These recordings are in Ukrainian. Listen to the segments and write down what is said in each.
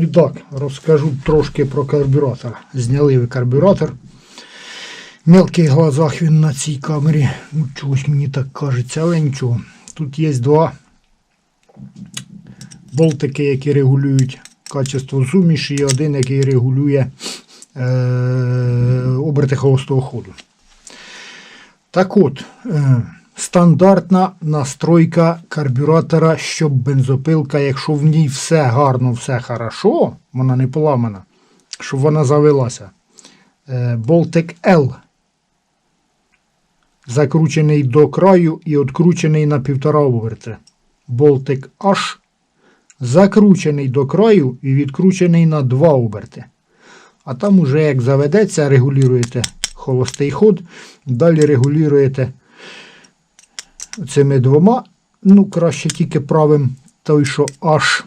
І так, розкажу трошки про карбюратор. Зняли ви карбюратор. Мелкий глазах він на цій камері. Ну, чогось мені так кажеться, але нічого. Тут є два болтики, які регулюють качество суміші, і один, який регулює е- оберти холостого ходу. Так от, е, стандартна настройка карбюратора, щоб бензопилка, якщо в ній все гарно, все хорошо, вона не поламана, щоб вона завелася. Е, болтик L. Закручений до краю і відкручений на півтора оберти. Болтик H. Закручений до краю і відкручений на 2 оберти. А там уже як заведеться, регулюєте холостий ход, далі регулюєте цими двома, ну, краще тільки правим той, що аж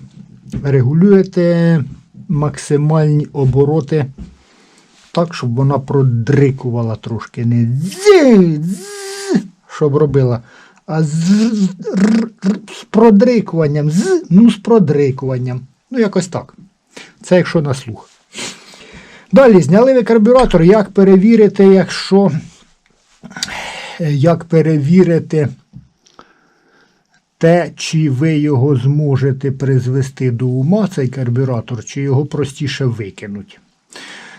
регулюєте максимальні обороти так, щоб вона продрикувала трошки. Не дзи, дз, щоб робила. А з, з продрикуванням, з, ну з продрикуванням. Ну, якось так. Це якщо на слух. Далі зняли ви карбюратор. Як перевірити, якщо як перевірити те, чи ви його зможете призвести до ума, цей карбюратор, чи його простіше викинуть.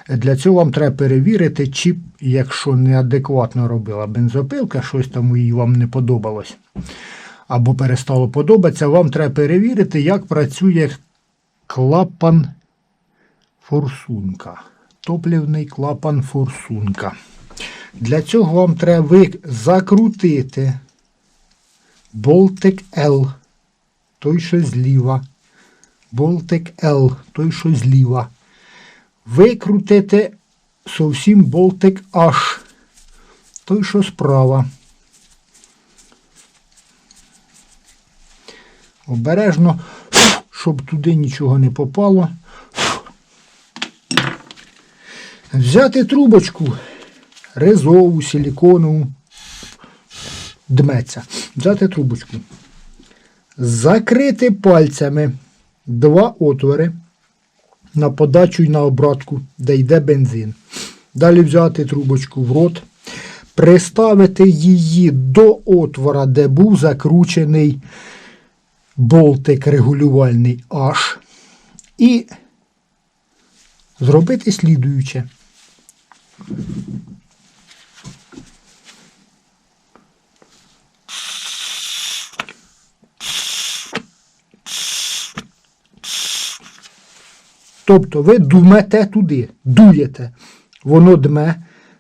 Для цього вам треба перевірити, чи, якщо неадекватно робила бензопилка, щось там їй вам не подобалось, або перестало подобатися, вам треба перевірити, як працює клапан форсунка. Топлівний клапан форсунка. Для цього вам треба закрутити болтик L, той, що зліва. Болтик L, той, що зліва. Викрутити зовсім болтик H, той, що справа. Обережно, щоб туди нічого не попало. Взяти трубочку резову, силіконову, дметься. Взяти трубочку. Закрити пальцями два отвори на подачу і на обратку, де йде бензин. Далі взяти трубочку в рот, приставити її до отвора, де був закручений болтик регулювальний H. І зробити слідуюче. Тобто ви думете туди, дуєте, воно дме,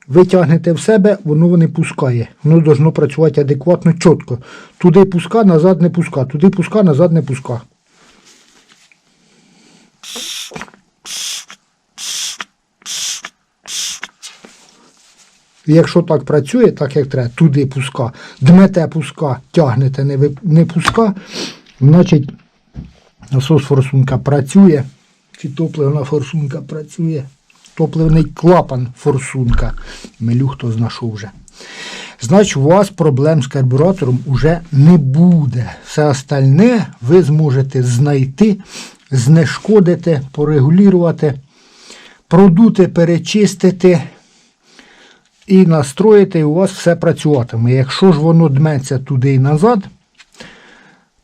ви тягнете в себе, воно не пускає. Воно должно працювати адекватно, чітко. Туди пуска, назад не пуска, туди пуска, назад не пуска. Якщо так працює, так як треба, туди пуска, дмете пуска, тягнете не, не пуска, значить насос форсунка працює, чи топливна форсунка працює, топливний клапан форсунка. Милю хто знайшов вже. Значить, у вас проблем з карбюратором уже не буде. Все остальне ви зможете знайти, знешкодити, порегулювати, продути, перечистити і настроїти, і у вас все працюватиме. Якщо ж воно дметься туди і назад,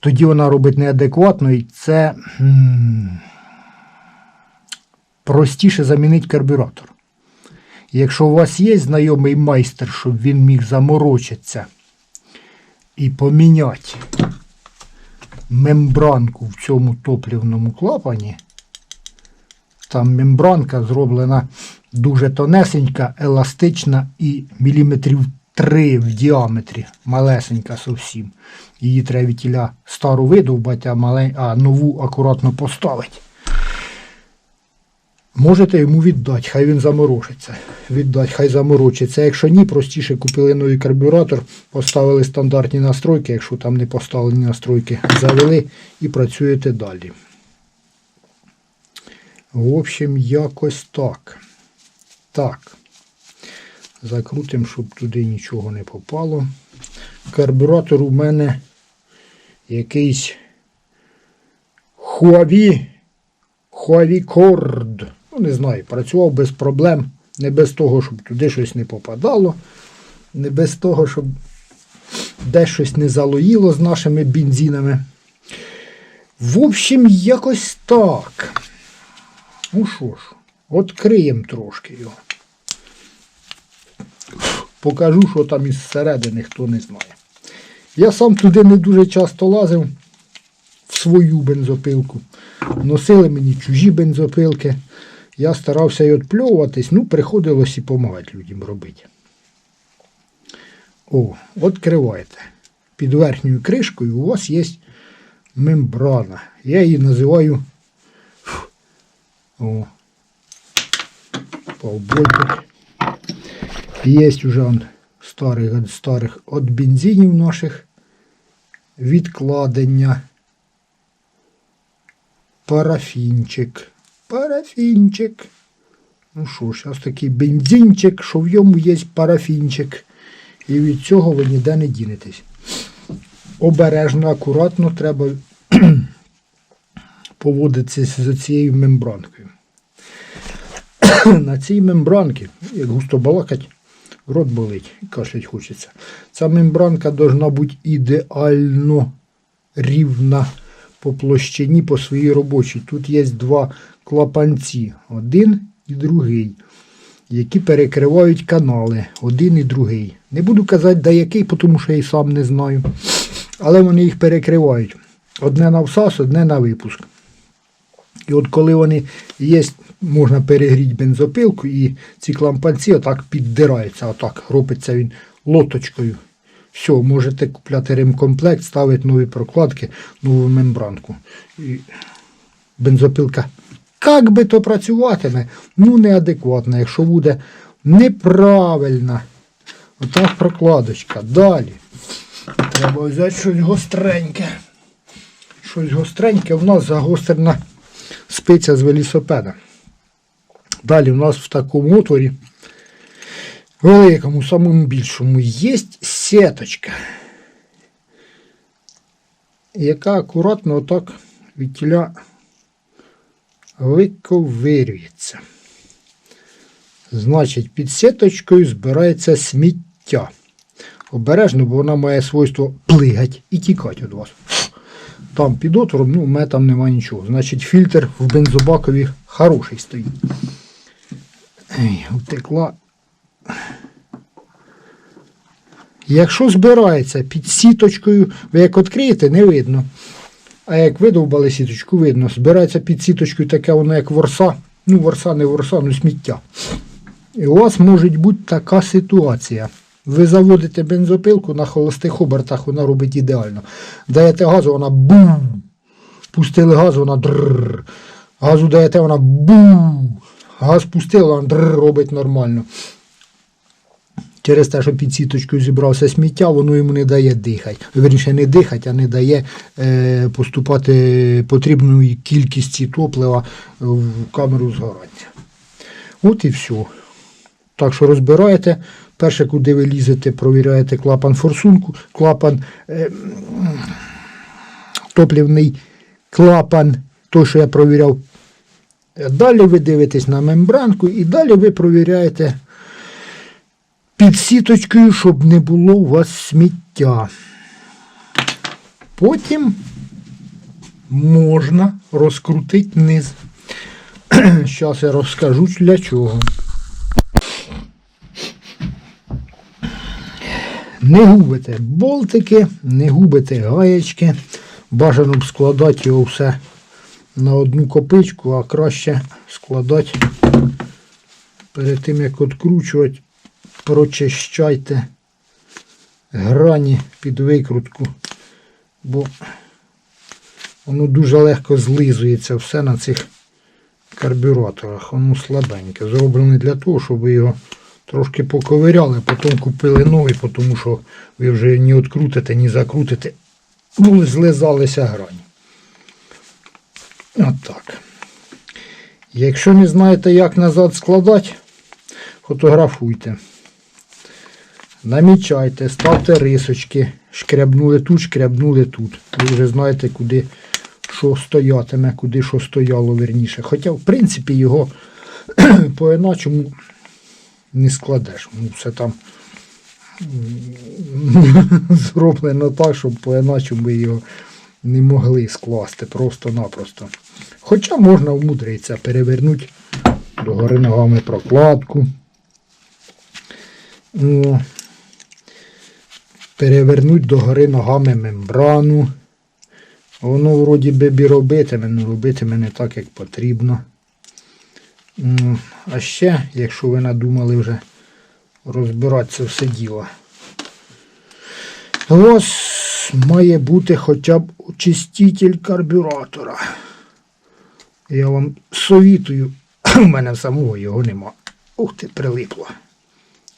тоді вона робить неадекватно і це простіше замінити карбюратор. Якщо у вас є знайомий майстер, щоб він міг заморочитися і поміняти мембранку в цьому топлівному клапані, там мембранка зроблена дуже тонесенька, еластична і міліметрів 3 в діаметрі. Малесенька зовсім. Її треба тіля стару видовбати, а, малень... а нову акуратно поставити. Можете йому віддати, хай він заморочиться. Віддати, хай заморочиться. Якщо ні, простіше купили новий карбюратор, поставили стандартні настройки, якщо там не поставлені настройки, завели і працюєте далі. В общем, якось так. Так. Закрутимо, щоб туди нічого не попало. Карбюратор у мене якийсь Huawei Хуавікорд. Ну, не знаю, працював без проблем. Не без того, щоб туди щось не попадало. Не без того, щоб де щось не залоїло з нашими бензинами. В общем, якось так. Ну що ж, відкриємо трошки його. Покажу, що там із середини, хто не знає. Я сам туди не дуже часто лазив в свою бензопилку. Носили мені чужі бензопилки. Я старався й відпльовуватись, ну, приходилось і допомагати людям робити. О, відкриваєте. Під верхньою кришкою у вас є мембрана. Я її називаю. О, полбольтик. Є вже старих старих від бензинів наших відкладення. Парафінчик. Парафінчик. Ну що ж, ось такий бензинчик, що в йому є парафінчик. І від цього ви ніде не дінетесь. Обережно, акуратно треба поводитися з цією мембранкою. На цій мембранці, як густо балакать, рот болить і кашлять хочеться. Ця мембранка должна бути ідеально рівна по площині, по своїй робочій. Тут є два клапанці, один і другий, які перекривають канали, один і другий. Не буду казати, де який, тому що я і сам не знаю. Але вони їх перекривають. Одне на всас, одне на випуск. І от коли вони є, можна перегріти бензопилку, і ці клампанці отак піддираються, отак робиться він лоточкою. Все, можете купляти ремкомплект, ставити нові прокладки, нову мембранку. І бензопилка як би то працюватиме, ну неадекватно, якщо буде неправильна. Отак прокладочка. Далі. Треба взяти щось гостреньке. Щось гостреньке в нас загострена спиця з велосипеда. Далі у нас в такому отворі, великому, самому більшому, є сіточка, яка акуратно отак від тіля виковирюється. Значить, під сіточкою збирається сміття. Обережно, бо вона має свойство плигати і тікати від вас. Там під отвором, ну, у мене там немає нічого. Значить, фільтр в бензобакові хороший стоїть. Ей, утекла. Якщо збирається під сіточкою, ви як відкриєте, не видно. А як видовбали сіточку, видно. Збирається під сіточкою таке воно як ворса. Ну, ворса, не ворса, ну сміття. І у вас може бути така ситуація. Ви заводите бензопилку на холостих обертах, вона робить ідеально. Даєте газу, вона бум. Пустили газ, вона дрррр. Газу даєте, вона бум. Газ пустила, вона дрррр, робить нормально. Через те, що під сіточкою зібрався сміття, воно йому не дає дихати. Вірніше, не дихати, а не дає е, поступати потрібної кількості топлива в камеру згорання. От і все. Так що розбираєте. Перше, куди ви лізете, провіряєте клапан форсунку, клапан е, топлівний клапан, той, що я провіряв. Далі ви дивитесь на мембранку і далі ви провіряєте під сіточкою, щоб не було у вас сміття. Потім можна розкрутити низ. Зараз я розкажу для чого. Не губите болтики, не губите гаєчки. Бажано б складати його все на одну копичку, а краще складати перед тим, як відкручувати, прочищайте грані під викрутку, бо воно дуже легко злизується все на цих карбюраторах. Воно слабеньке. Зроблене для того, щоб ви його трошки поковиряли, потім купили новий, тому що ви вже ні відкрутите, ні закрутите. Були злизалися грані. Отак. Якщо не знаєте, як назад складати, фотографуйте. Намічайте, ставте рисочки, шкрябнули тут, шкрябнули тут. Ви вже знаєте, куди що стоятиме, куди що стояло верніше. Хоча, в принципі, його по-іначому не складеш. Ну, все там зроблено так, щоб по-іначому ми його не могли скласти просто-напросто. Хоча можна вмудритися перевернути догори ногами прокладку. Перевернуть догори ногами мембрану. Воно вроді би робитиме, але робитиме не так, як потрібно. А ще, якщо ви надумали вже розбиратися все діло. Ось має бути хоча б очиститель карбюратора. Я вам совітую, у мене самого його нема. Ух ти, прилипло.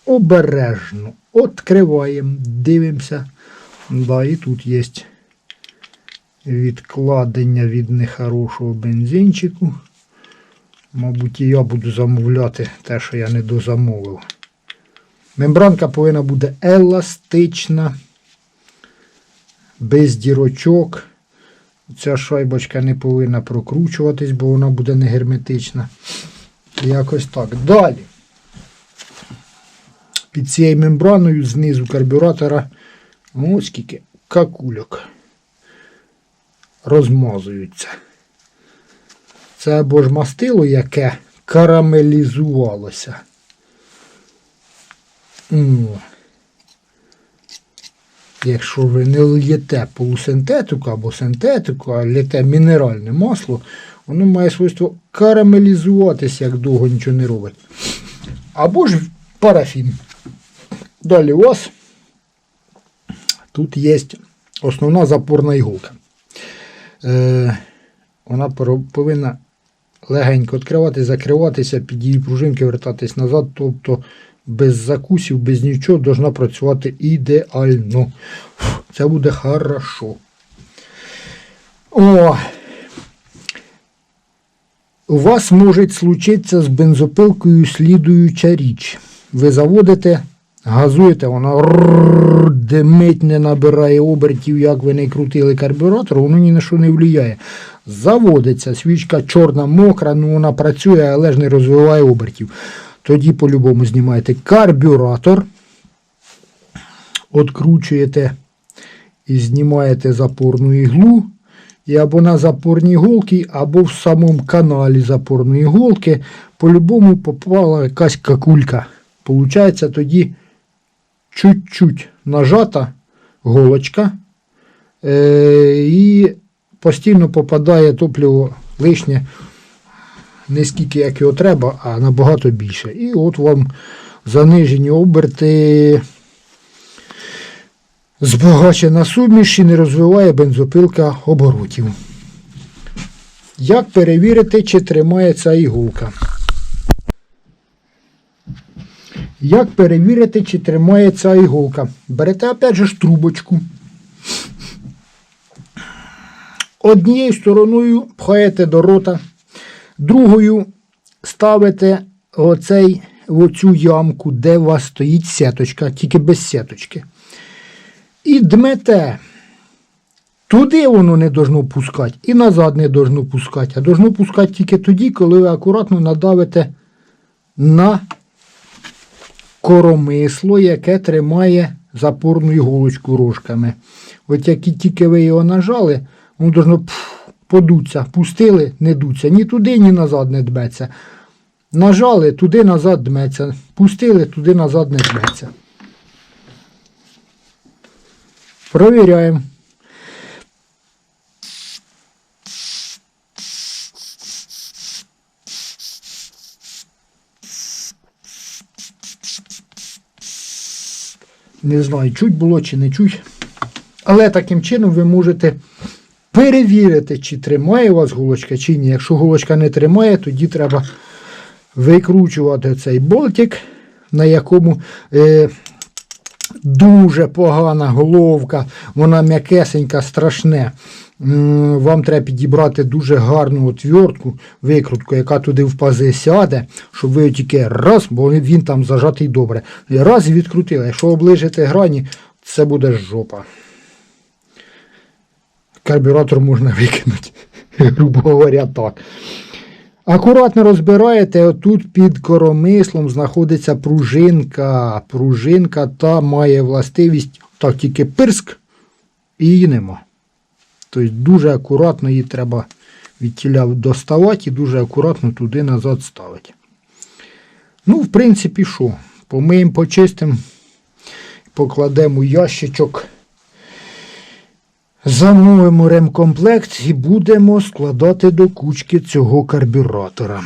Обережно. Откриваємо, дивимося. Да, і тут є відкладення від нехорошого бензинчику. Мабуть, і я буду замовляти те, що я не дозамовив. Мембранка повинна бути еластична, без дірочок. Ця шайбочка не повинна прокручуватись, бо вона буде не герметична. Якось так. Далі. Під цією мембраною знизу карбюратора ось скільки какульок розмазуються. Це або ж мастило, яке карамелізувалося. Якщо ви не л'єте полусинтетику або синтетику, а л'єте мінеральне масло, воно має свойство карамелізуватися, як довго нічого не робить. Або ж парафін. Далі вас тут є основна запорна іголка. Е, вона повинна легенько відкриватися, закриватися, під її пружинки вертатись назад, тобто без закусів, без нічого должна працювати ідеально. Це буде хорошо. О, у вас може случитися з бензопилкою слідуюча річ. Ви заводите, газуєте, вона рррр, димить, не набирає обертів, як ви не крутили карбюратор, воно ні на що не впливає. Заводиться, свічка чорна, мокра, ну вона працює, але ж не розвиває обертів. Тоді по-любому знімаєте карбюратор, откручуєте і знімаєте запорну іглу. І або на запорній голці, або в самому каналі запорної голки по-любому попала якась какулька. Получається тоді чуть-чуть нажата голочка е- і постійно попадає топливо лишнє, не скільки як його треба, а набагато більше. І от вам занижені оберти збагачена суміш і не розвиває бензопилка оборотів. Як перевірити, чи тримає ця іголка? Як перевірити, чи тримає ця іголка? Берете опять же ж трубочку. Однією стороною пхаєте до рота, другою ставите оцей, оцю ямку, де у вас стоїть сеточка, тільки без сеточки. І дмете. Туди воно не должно пускати, і назад не должно пускати, а должно пускати тільки тоді, коли ви акуратно надавите на коромисло, яке тримає запорну іголочку рожками. От як тільки ви його нажали, воно должно подуться, пустили, не дуться. Ні туди, ні назад не дметься. Нажали, туди назад дметься. Пустили, туди назад не дметься. Провіряємо. Не знаю, чуть було чи не чуть. Але таким чином ви можете перевірити, чи тримає у вас голочка, чи ні. Якщо голочка не тримає, тоді треба викручувати цей болтик, на якому е, дуже погана головка, вона м'якесенька, страшне. М, Вам треба підібрати дуже гарну отвертку, викрутку, яка туди в пази сяде, щоб ви тільки раз, бо він там зажатий добре. Раз і відкрутили. Якщо оближите грані, це буде жопа. Карбюратор можна викинути. грубо говоря, так. Акуратно розбираєте, отут під коромислом знаходиться пружинка. Пружинка та має властивість, так тільки пирск, і її нема. Тобто дуже акуратно її треба від тіля доставати і дуже акуратно туди назад ставити. Ну, в принципі, що? Помиємо, почистимо, покладемо ящичок. Замовимо ремкомплект і будемо складати до кучки цього карбюратора.